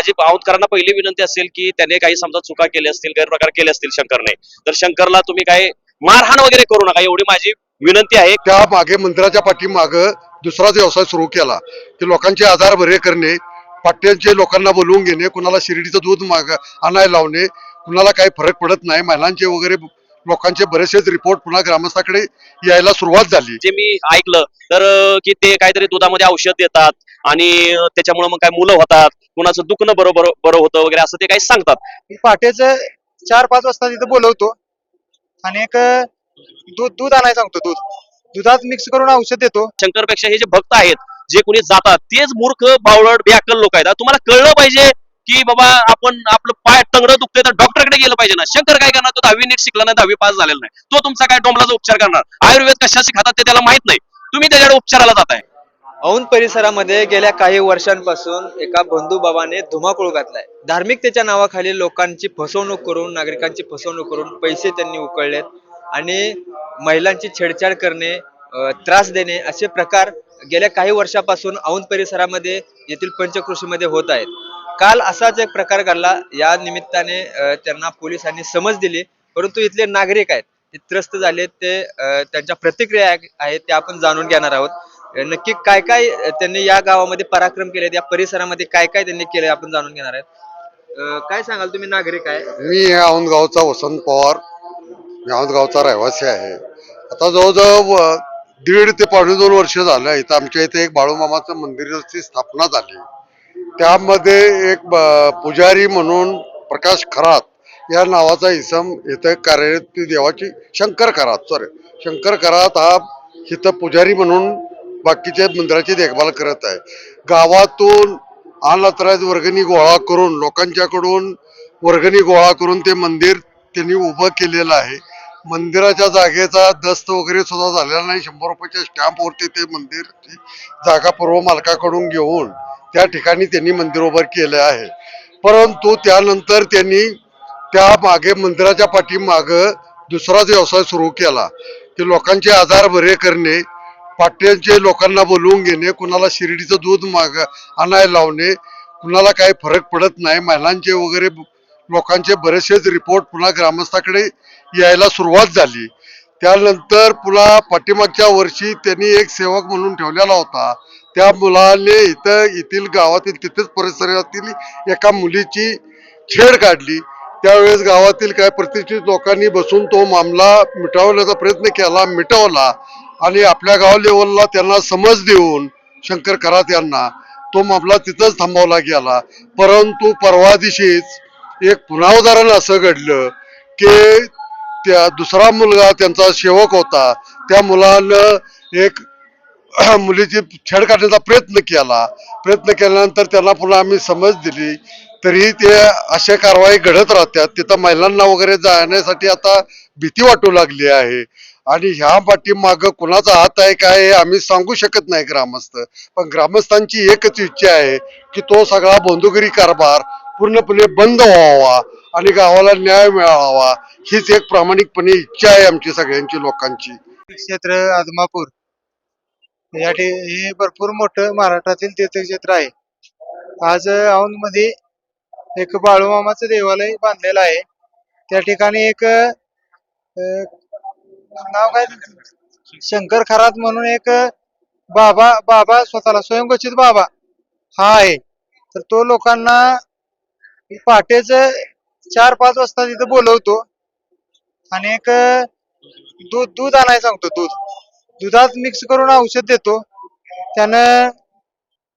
माझी औदकरांना पहिली विनंती असेल की त्याने काही समजा चुका केल्या असतील गैरप्रकार केले असतील शंकरने तर शंकरला तुम्ही काय मारहाण वगैरे करू नका. एवढी माझी विनंती आहे. त्या मागे मंदिराच्या पाठीमाग दुसराच व्यवसाय सुरू केला. की लोकांचे आधार बरे करणे पाट्यांचे लोकांना बोलवून घेणे कुणाला शिर्डीचं दूध माग आणायला लावणे कुणाला काही फरक पडत नाही महिलांचे वगैरे लोकांचे बरेचसेच रिपोर्ट पुन्हा ग्रामस्थाकडे यायला सुरुवात झाली. जे मी ऐकलं तर की ते काहीतरी दुधामध्ये औषध देतात आणि त्याच्यामुळे मग काय मुलं होतात. कुणाचं दुखणं बरोबर बरं होतं वगैरे असं ते काही सांगतात. पहाटेच चार पाच वाजता तिथं बोलवतो आणि एक दूध दूध आणायला सांगतो दूध. दुधात मिक्स करून औषध देतो. शंकरपेक्षा हे जे भक्त आहेत जे कोणी जातात तेच मूर्ख बावळट बेअक्कल लोक आहेत. तुम्हाला कळलं पाहिजे की बाबा आपण आपलं पाय टंगडं दुखतंय तर डॉक्टरकडे गेलं पाहिजे ना. शंकर काय करणार? तो दहावी नीट शिकला नाही दहावी पास झालेला नाही. तो तुमचा काय डोंबलाचा उपचार करणार? आयुर्वेद कशाशी खातात ते त्याला माहीत नाही. तुम्ही त्याच्याकडे उपचाराला जाताय. औंध परिसरामध्ये गेल्या काही वर्षांपासून एका बंधुबाबाने धुमाकूळ घातलाय. धार्मिकतेच्या नावाखाली लोकांची फसवणूक करून नागरिकांची फसवणूक करून पैसे त्यांनी उकळलेत आणि महिलांची छेडछाड करणे त्रास देणे असे प्रकार गेल्या काही वर्षापासून औंध परिसरामध्ये येथील पंचकृषीमध्ये होत आहेत. काल असाच एक प्रकार घडला. या निमित्ताने त्यांना पोलिसांनी समज दिली. परंतु इथले नागरिक आहेत ते त्रस्त झाले ते त्यांच्या प्रतिक्रिया आहेत त्या आपण जाणून घेणार आहोत. नक्की काय काय त्यांनी या गावामध्ये पराक्रम केले या परिसरामध्ये काय काय त्यांनी केले आपण जाणून घेणार आहेत. काय सांगाल तुम्ही? नागरिक आहे. मी ह्या वसंत पवार. मी औंदगावचा रहिवासी आहे. आता जवळजवळ दीड ते पावणे दोन वर्ष झालं इथं आमच्या इथे एक बाळूमामाचं मंदिराची स्थापना झाली. त्यामध्ये एक पुजारी म्हणून प्रकाश खरात या नावाचा इसम इथं कार्यरत देवाची शंकर खरात सॉरी शंकर खरात हा इथं पुजारी म्हणून बाकीच्या मंदिराची देखभाल करत आहे. गावातून अनाथराज वर्गणी गोळा करून लोकांच्याकडून वर्गणी गोळा करून ते मंदिर त्यांनी उभं केलेलं आहे. मंदिराच्या जागेचा दस्त वगैरे सुद्धा झालेला नाही. शंभर रुपयाच्या स्टॅम्पवरती ते मंदिरची जागा पूर्व मालकाकडून घेऊन त्या ठिकाणी त्यांनी मंदिर उभं केलं आहे. परंतु त्यानंतर त्यांनी त्या मागे मंदिराच्या पाठीमाग दुसराच व्यवसाय सुरू केला. की लोकांचे आधार बरे करणे पाट्यांचे लोकांना बोलवून घेणे कुणाला शिर्डीचं दूध माग आणायला लावणे कुणाला काही फरक पडत नाही. महिलांचे वगैरे लोकांचे बरेचसेच रिपोर्ट पुन्हा ग्रामस्थाकडे यायला सुरुवात झाली. त्यानंतर पुन्हा पाठीमागच्या वर्षी त्यांनी एक सेवक म्हणून ठेवलेला होता. त्या मुलाने इथं येथील गावातील तिथेच परिसरातील एका मुलीची छेड काढली. त्यावेळेस गावातील काही प्रतिष्ठित लोकांनी बसून तो मामला मिटवण्याचा प्रयत्न केला मिटवला. आणि आपल्या गाव लेवलला त्यांना समज देऊन शंकर करात यांना तो मामला तिथंच थांबवला गेला. परंतु परवा दिवशीच एक पुन्हा उदाहरण असं घडलं की त्या दुसरा मुलगा त्यांचा सेवक होता. त्या मुलानं एक मुलीची छेड काढण्याचा प्रयत्न केला. प्रयत्न केल्यानंतर त्यांना पुन्हा आम्ही समज दिली. तरी ते अशा कारवाई घडत राहतात. तिथं महिलांना वगैरे जाण्यासाठी आता भीती वाटू लागली आहे. आणि ह्या पाठीमाग कुणाचा हात आहे काय हे आम्ही सांगू शकत नाही ग्रामस्थ. पण ग्रामस्थांची एकच इच्छा आहे की तो सगळा बंधुगिरी कारभार पूर्णपणे बंद व्हावा आणि गावाला न्याय मिळावा. हीच एक प्रामाणिकपणे इच्छा आहे आमची सगळ्यांची लोकांची. क्षेत्र आदमापूर. या हे भरपूर मोठं महाराष्ट्रातील तीर्थक्षेत्र आहे. आज औंधमध्ये एक बाळूमामाचं देवालय बांधलेलं आहे. त्या ठिकाणी एक नाव काय? शंकर खरात म्हणून एक बाबा बाबा स्वतःला स्वयंघोषित बाबा. हा आहे. तर तो लोकांना पहाटेच चार पाच वाजता तिथं बोलवतो. आणि एक दूध दूध आणायला सांगतो दूध. दुधात मिक्स करून औषध देतो. त्यानं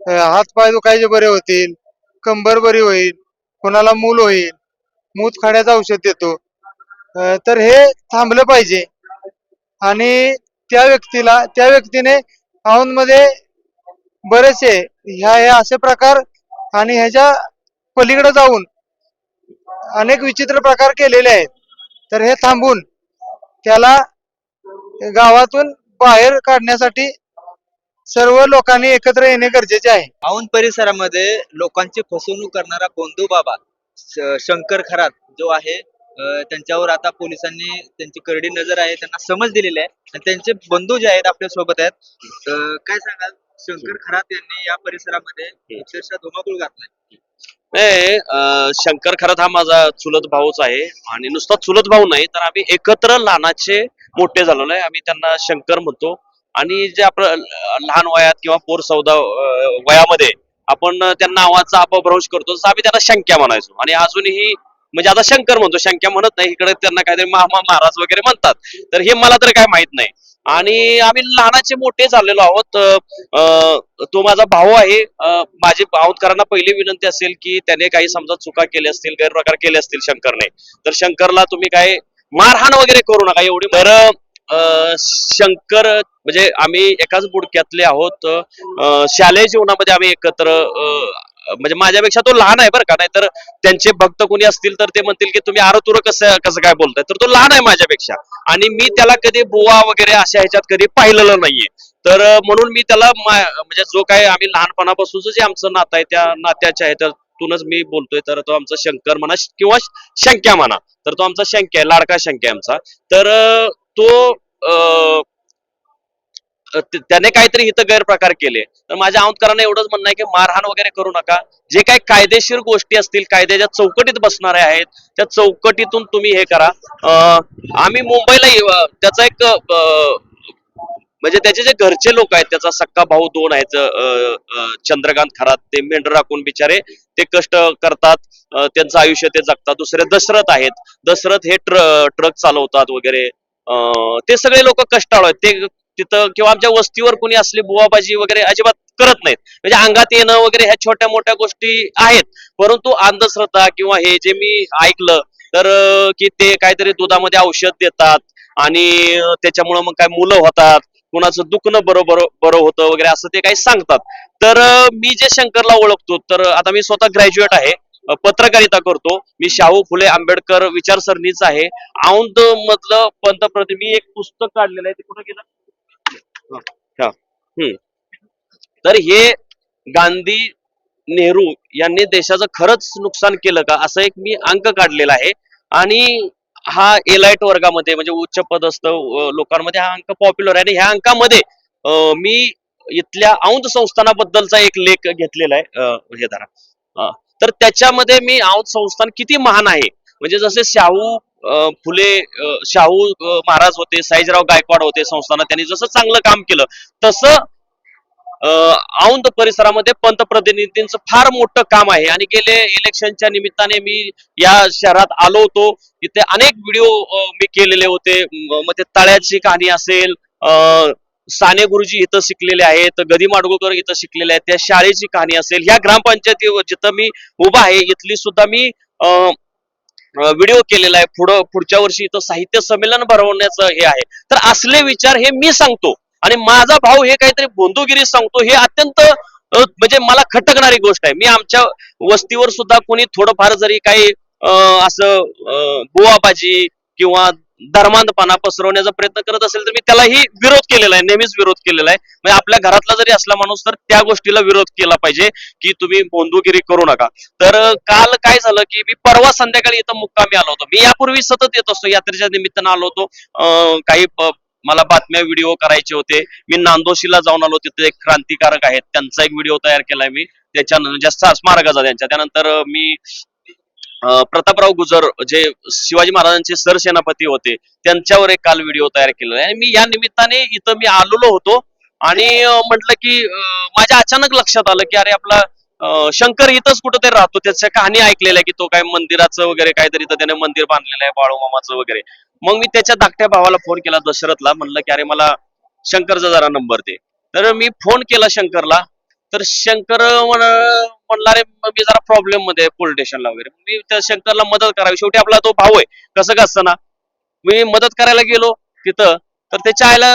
अं, हात पाय दुखायचे बरे होतील कंबर बरी होईल कोणाला मूल होईल मूत खाण्याचं औषध देतो. अं, तर हे थांबलं पाहिजे. आणि त्या व्यक्तीला त्या व्यक्तीने औंधमध्ये बरेचसे ह्या हे असे प्रकार आणि ह्याच्या पलीकडे जाऊन अनेक विचित्र प्रकार केलेले आहेत. तर हे थांबून त्याला गावातून बाहेर काढण्यासाठी सर्व लोकांनी एकत्र येणे गरजेचे आहे. औंध परिसरामध्ये लोकांची फसवणूक करणारा गोंधू बाबा श- शंकर खरात जो आहे त्यांच्यावर आता पोलिसांनी त्यांची करडी नजर आहे त्यांना समज दिलेली आहे. आणि त्यांचे बंधू जे आहेत आपल्यासोबत आहेत काय सांगाल? शंकर खरात यांनी या परिसरामध्ये अक्षरशः धुमाकूळ घातलाय. शंकर खरंच हा माझा चुलत भाऊच आहे. आणि नुसता चुलत भाऊ नाही तर आम्ही एकत्र लहानाचे मोठे झालेलो आहे. आम्ही त्यांना शंकर म्हणतो. आणि जे आपलं लहान वयात किंवा पोर सौदा वयामध्ये आपण त्यांना नावाचा अपभ्रंश करतो तसं आम्ही त्यांना शंक्या म्हणायचो. आणि अजूनही म्हणजे आता शंकर म्हणतो शंक्या म्हणत नाही इकडे त्यांना काहीतरी मामा महाराज वगैरे म्हणतात. तर हे मला तर काय माहीत नाही. आणि आम्ही लहानाचे मोठे झालेलो आहोत. तो माझा भाऊ आहे. माझे माझी भाऊकरांना पहिली विनंती असेल की त्याने काही समजा चुका केल्या असतील गैरप्रकार केले असतील शंकरने तर शंकरला तुम्ही काय मारहाण वगैरे करू नका एवढी तर शंकर म्हणजे आम्ही एकाच बुडक्यातले आहोत. शालेय जीवनामध्ये आम्ही एकत्र अं, म्हणजे माझ्यापेक्षा तो लहान आहे बरं का? नाही तर त्यांचे भक्त कोणी असतील तर ते म्हणतील की तुम्ही आरतुर कसं कसं काय बोलताय? तर तो लहान आहे माझ्यापेक्षा. आणि मी त्याला कधी बुवा वगैरे अशा ह्याच्यात कधी पाहिलेलं नाहीये. तर म्हणून मी त्याला म्हणजे जो काय आम्ही लहानपणापासूनच जे आमचं नातं आहे त्या नात्याच्या आहे त्यातूनच मी बोलतोय. तर तो आमचा शंकर म्हणा किंवा शंक्या म्हणा. तर तो आमचा शंक्या आहे लाडका शंक्या आमचा. तर तो त्याने काहीतरी इथं गैरप्रकार केले. तर माझ्या औंधकरांना एवढंच म्हणणं आहे की मारहाण वगैरे करू नका. जे काही कायदेशीर गोष्टी असतील कायद्याच्या चौकटीत बसणारे आहेत त्या चौकटीतून तुम्ही हे करा. अं, आम्ही मुंबईला त्याचा एक म्हणजे त्याचे जे घरचे लोक आहेत त्याचा सक्का भाऊ दोन आहेत अं, चंद्रकांत खरात ते मेंढर राखून बिचारे ते कष्ट करतात त्यांचं आयुष्य ते जगतात. दुसरे दशरथ आहेत. दशरथ हे ट्र ट्रक चालवतात वगैरे. ते सगळे लोक कष्टाळू आहेत. ते तिथं किंवा आमच्या वस्तीवर कुणी असली बुवाबाजी वगैरे अजिबात करत नाहीत. म्हणजे अंगात येणं वगैरे ह्या छोट्या मोठ्या गोष्टी आहेत. परंतु अंधश्रद्धा किंवा हे जे मी ऐकलं तर की ते काहीतरी दुधामध्ये औषध देतात आणि त्याच्यामुळं मग काय मुलं होतात कुणाचं दुखणं बरोबर बरं होतं वगैरे असं ते काही सांगतात. तर मी जे शंकरला ओळखतो तर आता मी स्वतः ग्रॅज्युएट आहे पत्रकारिता करतो. मी शाहू फुले आंबेडकर विचारसरणीच आहे. औंध मधलं पंतप्रति मी एक पुस्तक काढलेलं आहे ते कुठं गेलं? तर हे गांधी नेहरू यांनी देशाचं खरंच नुकसान केलं का? असं एक मी अंक काढलेला आहे. आणि हा एलाइट वर्गामध्ये म्हणजे उच्च पदस्थ लोकांमध्ये हा अंक पॉप्युलर आहे. आणि ह्या अंकामध्ये मी इथल्या औंध संस्थानाबद्दलचा एक लेख घेतलेला आहे. हे धरा. तर त्याच्यामध्ये मी औंध संस्थान किती महान आहे? म्हणजे जसे शाहू फुले शाहू महाराज होते साईजराव गायकवाड होते संस्थानात. त्यांनी जसं चांगलं काम केलं तसं अं, औंध परिसरामध्ये पंतप्रतिनिधींचं फार मोठं काम आहे. आणि गेले इलेक्शनच्या निमित्ताने मी या शहरात आलो होतो. इथे अनेक व्हिडिओ मी केलेले होते. म- मग ते तळ्याची कहाणी असेल साने गुरुजी इथं शिकलेले आहेत गदी माडगुळकर इथं शिकलेले आहेत त्या शाळेची कहाणी असेल. ह्या ग्रामपंचायती जिथं मी उभा आहे इथली सुद्धा मी व्हिडिओ केलेला आहे. पुढं पुढच्या वर्षी इथं साहित्य संमेलन भरवण्याचं हे आहे. तर असले विचार हे मी सांगतो. आणि माझा भाऊ हे काहीतरी बोंदुगिरी सांगतो. हे अत्यंत म्हणजे मला खटकणारी गोष्ट आहे. मी आमच्या वस्तीवर सुद्धा कोणी थोडंफार जरी काही असं गोवाबाजी किंवा धर्मांधपणा पसरवण्याचा प्रयत्न करत असेल तर मी त्यालाही विरोध केलेला आहे नेहमीच विरोध केलेला आहे. म्हणजे आपल्या घरातला जरी असला माणूस तर त्या गोष्टीला विरोध केला पाहिजे की तुम्ही बोंदूगिरी करू नका. तर काल काय झालं की मी परवा संध्याकाळी इथं मुक्कामी आलो होतो. मी यापूर्वी सतत येत असतो यात्रेच्या निमित्तानं आलो होतो. काही मला बातम्या व्हिडिओ करायचे होते. मी नांदोशीला जाऊन आलो तिथे एक क्रांतिकारक आहेत. त्यांचा एक व्हिडिओ तयार केलाय मी. त्याच्यानंतर जास्त स्मारकाचा त्यांच्या. त्यानंतर मी प्रतापराव गुजर जे शिवाजी महाराजांचे सरसेनापती होते त्यांच्यावर एक काल व्हिडिओ तयार केलेला आहे. मी या निमित्ताने इथं मी आलेलो होतो. आणि म्हटलं की माझ्या अचानक लक्षात आलं की अरे आपला शंकर इथंच कुठेतरी राहतो. त्याच्या कहाणी ऐकलेल्या आहे की तो काय मंदिराचं वगैरे काहीतरी इथं त्याने मंदिर बांधलेलं आहे बाळूमामाचं वगैरे. मग मी त्याच्या धाकट्या भावाला फोन केला दशरथला. म्हणलं की अरे मला शंकरचा जरा नंबर दे. तर मी फोन केला शंकरला. तर शंकर म्हण म्हणला रे मी जरा प्रॉब्लेममध्ये पोलीस स्टेशनला वगैरे. मी त्या शंकरला मदत करावी. शेवटी आपला तो भाऊ आहे. कसं का असताना मी मदत करायला गेलो तिथं तर त्याच्या आईला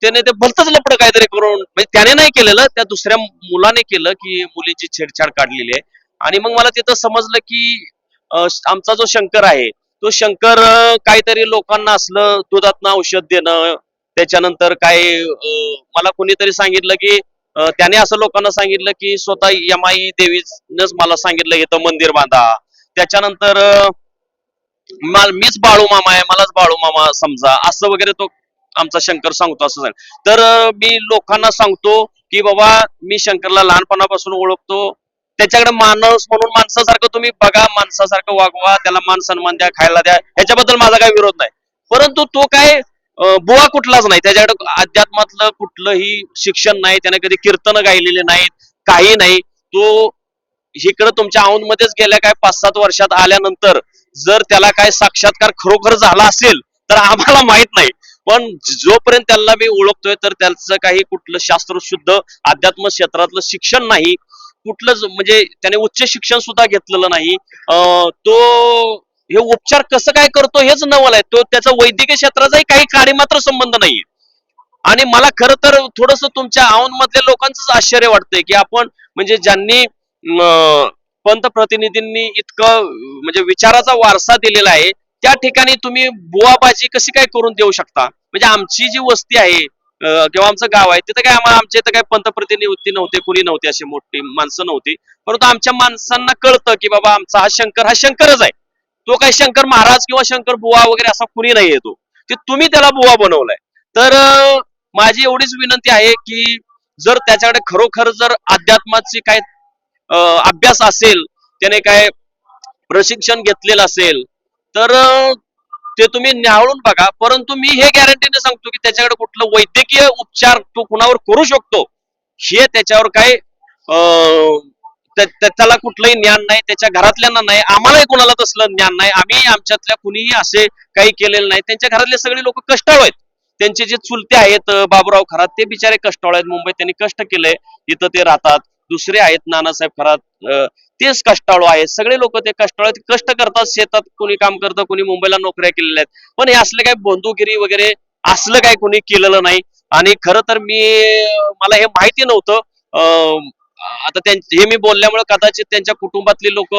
त्याने ते भलतच लपड काहीतरी करून म्हणजे त्याने नाही केलेलं त्या दुसऱ्या मुलाने केलं की मुलीची छेडछाड काढलेली आहे. आणि मग मला तिथं समजलं की आमचा जो शंकर आहे तो शंकर काहीतरी लोकांना असलं दुधातनं औषध देणं त्याच्यानंतर काय मला कोणीतरी सांगितलं की त्याने असं लोकांना सांगितलं की स्वतः यमाई देवीनच मला सांगितलं इथं मंदिर बांधा. त्याच्यानंतर मीच बाळू मामा आहे मलाच बाळू मामा समजा असं वगैरे तो आमचा शंकर सांगतो असं सांग. तर मी लोकांना सांगतो की बाबा मी शंकरला लहानपणापासून ओळखतो. त्याच्याकडे माणूस म्हणून माणसासारखं तुम्ही बघा माणसासारखं वागवा त्याला मान सन्मान द्या खायला द्या ह्याच्याबद्दल माझा काही विरोध नाही. परंतु तो काय बुवा कुठलाच नाही. त्याच्याकडे अध्यात्मातलं कुठलंही शिक्षण नाही त्याने कधी कीर्तन गायलेले नाहीत काही नाही. तो इकडं तुमच्या औंधमध्येच गेल्या काय पाच सात वर्षात आल्यानंतर जर त्याला काय साक्षात्कार खरोखर झाला असेल तर आम्हाला माहीत नाही. पण जोपर्यंत त्याला मी ओळखतोय तर त्याचं काही कुठलं शास्त्रशुद्ध अध्यात्म क्षेत्रातलं शिक्षण नाही कुठलंच म्हणजे त्याने उच्च शिक्षण सुद्धा घेतलेलं नाही. तो हे उपचार कसं काय करतो हेच नवल आहे. तो त्याचा वैद्यकीय क्षेत्राचाही काही काही मात्र संबंध नाहीये. आणि मला खरं तर थोडस तुमच्या औंध मधल्या लोकांचंच आश्चर्य वाटतंय की आपण म्हणजे ज्यांनी पंतप्रतिनिधींनी इतकं म्हणजे विचाराचा वारसा दिलेला आहे त्या ठिकाणी तुम्ही बुवाबाजी कशी काय करून देऊ शकता? म्हणजे आमची जी वस्ती आहे किंवा आमचं गाव आहे तिथं काय आम्हाला आमच्या इथं काय पंतप्रतिनिधी नव्हते कुणी नव्हते अशी मोठी माणसं नव्हती. परंतु आमच्या माणसांना कळतं की बाबा आमचा हा शंकर हा शंकरच आहे. तो काही शंकर महाराज किंवा शंकर बुवा वगैरे असा कुणी नाही येतो ते तुम्ही त्याला बुवा बनवलाय. तर माझी एवढीच विनंती आहे की जर त्याच्याकडे खरोखर जर अध्यात्माची काय अभ्यास असेल त्याने काय प्रशिक्षण घेतलेलं असेल तर ते तुम्ही न्यावळून बघा. परंतु मी हे गॅरंटीने सांगतो की त्याच्याकडे कुठलं वैद्यकीय उपचार तो कुणावर करू शकतो हे त्याच्यावर काय अं, त्याला कुठलंही ज्ञान नाही त्याच्या घरातल्यांना नाही आम्हालाही कोणाला तसलं ज्ञान नाही. आम्ही आमच्यातल्या कुणीही असे काही केलेले नाही. त्यांच्या घरातले सगळे लोक कष्टाळू आहेत. त्यांचे जे चुलते आहेत बाबूराव बाबुराव खरात ते बिचारे कष्टाळू आहेत. मुंबईत त्यांनी कष्ट केलंय. इथं ते राहतात. दुसरे आहेत नानासाहेब खरात तेच कष्टाळू आहेत. सगळे लोक ते कष्टाळू आहेत. कष्ट करतात शेतात कोणी काम करतं कोणी मुंबईला नोकऱ्या केलेल्या आहेत. पण हे असले काय बंधुगिरी वगैरे असलं काय कोणी केलेलं नाही. आणि खरं तर मी मला हे माहिती नव्हतं. आता त्यां- हे मी बोलल्यामुळे कदाचित त्यांच्या कुटुंबातली लोक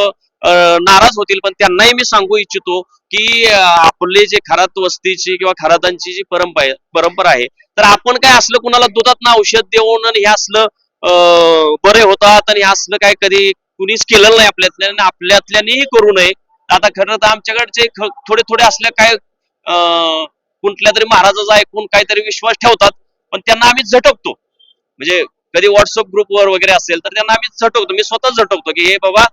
नाराज होतील पण त्यांनाही मी सांगू इच्छितो की आपले जे खरात वस्तीची किंवा खरातांची जी परंपरा परंपरा आहे तर आपण काय असलं कुणाला दुधात औषध देऊन आणि हे असलं अं, बरे होतात आणि हे असलं काय कधी कुणीच केलेलं नाही आपल्यातल्या आणि आपल्यातल्यानेही करू नये. आता खरं तर आमच्याकडचे थोडे थोडे असल्या काय अं, कुठल्या तरी महाराजाचा ऐकून काहीतरी विश्वास ठेवतात पण त्यांना आम्ही झटकतो. म्हणजे कधी व्हॉट्सअप ग्रुपवर वगैरे असेल तर त्यांना आम्ही झटवतो मी स्वतः झटवतो की हे बाबा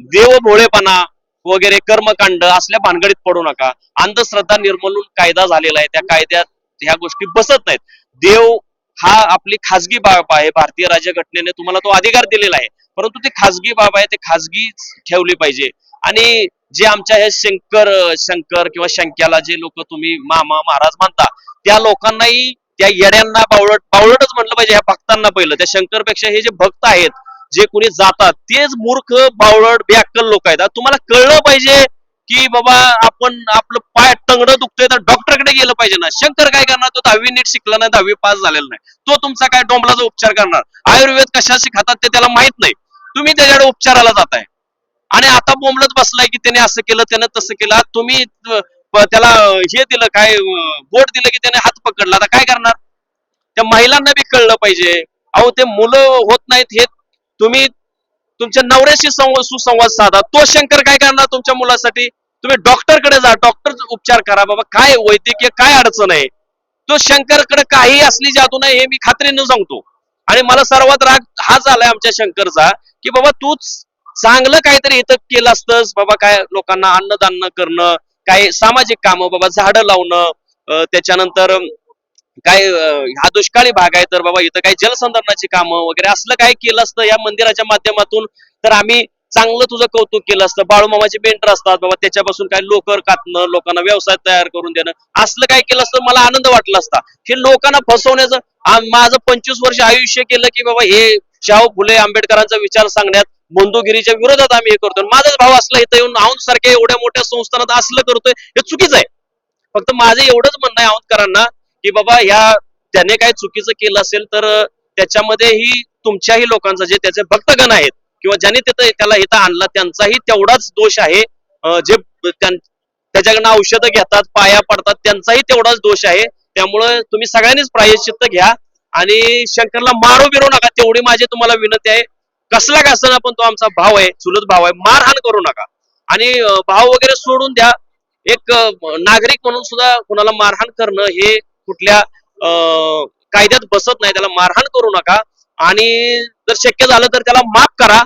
देव भोळेपणा वगैरे कर्मकांड असल्या भानगडीत पडू नका. अंधश्रद्धा निर्मूलन कायदा झालेला आहे. त्या कायद्यात ह्या गोष्टी बसत नाहीत. देव हा आपली खाजगी बाब आहे. भारतीय राज्यघटनेने तुम्हाला तो अधिकार दिलेला आहे. परंतु ती खासगी बाब आहे ते खासगी ठेवली पाहिजे. आणि जे आमच्या हे शंकर शंकर किंवा शंक्याला जे लोक तुम्ही मामा महाराज मानता त्या लोकांनाही त्या येड्यांना बावळट बावळटच म्हटलं पाहिजे ह्या भक्तांना पहिलं. त्या शंकरपेक्षा हे जे भक्त आहेत जे कोणी जातात तेच मूर्ख बावळट ब्याक्कल लोक आहेत. तुम्हाला कळलं पाहिजे की बाबा आपण आपलं पाय टंगडं दुखतोय तर डॉक्टरकडे गेलं पाहिजे ना. शंकर काय करणार? तो दहावी नीट शिकला नाही दहावी पास झालेला नाही. तो तुमचा काय डोंबलाचा उपचार करणार? आयुर्वेद कशाशी खातात ते त्याला माहीत नाही. तुम्ही त्याच्याकडे उपचाराला जाताय. आणि आता बोंबलत बसलाय की त्याने असं केलं त्याने तसं केलं. तुम्ही त्याला हे दिलं काय बोट दिलं की त्याने हात पकडला. आता काय करणार? त्या महिलांना बी कळलं पाहिजे. अहो ते मुलं होत नाहीत हे. तुम्ही तुमच्या नवऱ्याशी संवाद सुसंवाद साधा. तो शंकर काय करणार तुमच्या मुलासाठी? तुम्ही डॉक्टरकडे जा. डॉक्टर उपचार करा. बाबा काय वैद्यकीय काय अडचण आहे? तो शंकरकडे काही असली जादू नाही हे मी खात्रीनं सांगतो. आणि मला सर्वात राग हा झालाय आमच्या शंकरचा की बाबा तूच चांगलं काहीतरी इथं केलं असतंस. बाबा काय लोकांना अन्नदान करणं काही सामाजिक कामं बाबा झाडं लावणं त्याच्यानंतर काय ह्या हा दुष्काळी भाग आहे तर बाबा इथं काही जलसंधारणाची कामं वगैरे असलं काय केलं असतं या मंदिराच्या माध्यमातून तर आम्ही चांगलं तुझं कौतुक केलं असतं. बाळूमामाचे पेंटर असतात बाबा त्याच्यापासून काय लोकर कातणं लोकांना व्यवसाय तयार करून देणं असलं काय केलं असतं मला आनंद वाटला असता. हे लोकांना फसवण्याचं माझं पंचवीस वर्ष आयुष्य केलं की बाबा हे शाहू फुले आंबेडकरांचा विचार सांगण्यात बंधुगिरीच्या विरोधात आम्ही हे करतोय. माझाच भाव असला इथं येऊन औंध सारख्या एवढ्या मोठ्या संस्थानात असलं करतोय हे चुकीचं आहे. फक्त माझं एवढंच म्हणणं आहे औंधकरांना की बाबा ह्या त्याने काय चुकीचं केलं असेल तर त्याच्यामध्येही तुमच्याही लोकांचा जे त्याचे भक्तगण आहेत किंवा ज्यांनी तिथं त्याला इथं आणला त्यांचाही तेवढाच दोष आहे. जे त्याच्याकडनं औषधं घेतात पाया पडतात त्यांचाही तेवढाच दोष आहे. त्यामुळं तुम्ही सगळ्यांनीच प्रायश्चित्त घ्या. आणि शंकरला मारू बिरू नका तेवढी माझी तुम्हाला विनंती आहे. कसला का असताना पण तो आमचा भाव आहे चुलत भाव आहे मारहाण करू नका. आणि भाव वगैरे सोडून द्या. एक नागरिक म्हणून सुद्धा कुणाला मारहाण करणं हे कुठल्या अं, कायद्यात बसत नाही त्याला मारहाण करू नका. आणि जर शक्य झालं तर त्याला माफ करा.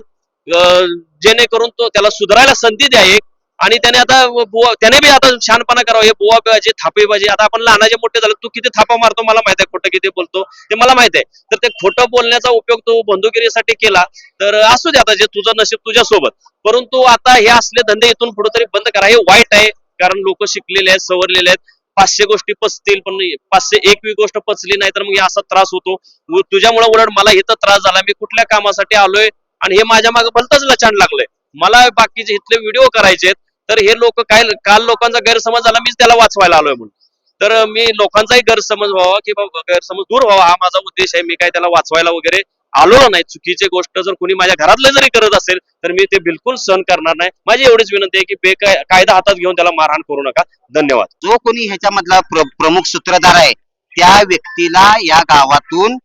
अं, जेणेकरून तो त्याला सुधारायला संधी द्या एक. आणि त्याने आता बुवा त्याने बी आता शहाणपणा करावा. हे बुवा बिवाचे थापे पाहिजे आता आपण लहानाचे मोठे झालो तू किती थापा मारतो मला माहीत आहे खोटं किती बोलतो. ते मला माहीत आहे. तर ते खोटं बोलण्याचा उपयोग तो बंदुकिरीसाठी केला. तर असू दे आता जे तुझं नशीब तुझ्या सोबत परंतु आता हे असले धंदे इथून पुढे तरी बंद करा. हे वाईट आहे कारण लोक शिकलेले आहेत सवरलेले आहेत. पाचशे गोष्टी पचतील पण पाचशे एकवी गोष्ट पचली नाही तर मग असा त्रास होतो. तुझ्यामुळे उलट मला इथं त्रास झाला. मी कुठल्या कामासाठी आलोय? आणि हे माझ्या मागे भलतच लचाण लागलंय. मला बाकीचे इथले व्हिडिओ करायचे तर हे लोक काय काल लोकांचा गैरसमज झाला मीच त्याला वाचवायला आलोय म्हणून. तर मी लोकांचाही गैरसमज व्हावा की बाबा गैरसमज दूर व्हावा हा माझा उद्देश आहे. मी काय त्याला वाचवायला वगैरे आलो नाही. चुकीची गोष्ट जर कोणी माझ्या घरातलं जरी करत असेल तर मी ते बिलकुल सहन करणार नाही. माझी एवढीच विनंती आहे की बेकाय कायदा हातात घेऊन त्याला मारहाण करू नका. धन्यवाद. जो कोणी ह्याच्यामधला प्र- प्रमुख सूत्रधार आहे त्या व्यक्तीला या गावातून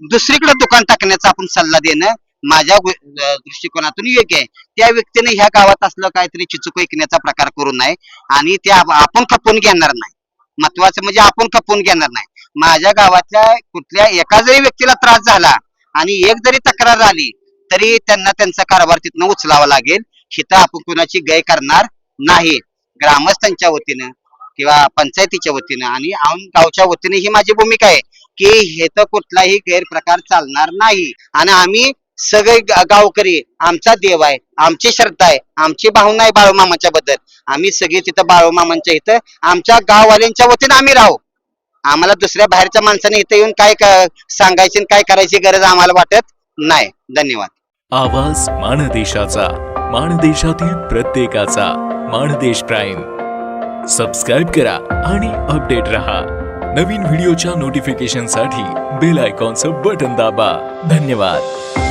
दुसरीकडे दुकान टाकण्याचा आपण सल्ला देणं माझ्या दृष्टिकोनातून योग्य आहे. त्या व्यक्तीने ह्या गावात असलं काहीतरी चिचूक ऐकण्याचा प्रकार करू नये आणि ते आपण खपून घेणार नाही. महत्वाचं म्हणजे आपण खपून घेणार नाही. माझ्या गावातल्या कुठल्या एका जरी व्यक्तीला त्रास झाला आणि एक जरी तक्रार आली तरी त्यांना त्यांचा कारभार तिथनं उचलावा लागेल. हिथं आपण कुणाची गय करणार नाही. ग्रामस्थांच्या वतीनं किंवा पंचायतीच्या वतीनं आणि आम गावच्या वतीने ही माझी भूमिका आहे की हे तर कुठलाही गैरप्रकार चालणार नाही. आणि आम्ही सगळे गावकरी आमचा देव आहे आमची श्रद्धा आहे आमची भावना आहे बाळूमामाच्या बद्दल. आम्ही सगळे तिथं बाळूमामांच्या इथं आमच्या गाववाल्यांच्या वतीने आम्ही राहू. आम्हाला दुसऱ्या बाहेरच्या माणसाने इथं येऊन काय सांगायची काय करायची गरज आम्हाला वाटत नाही. धन्यवाद. आवाज माणदेशाचा माणदेशातील प्रत्येकाचा माणदेश प्राईम. सबस्क्राईब करा आणि अपडेट रहा. नवीन व्हिडिओच्या नोटिफिकेशनसाठी बेल आयकॉनचं बटन दाबा. धन्यवाद.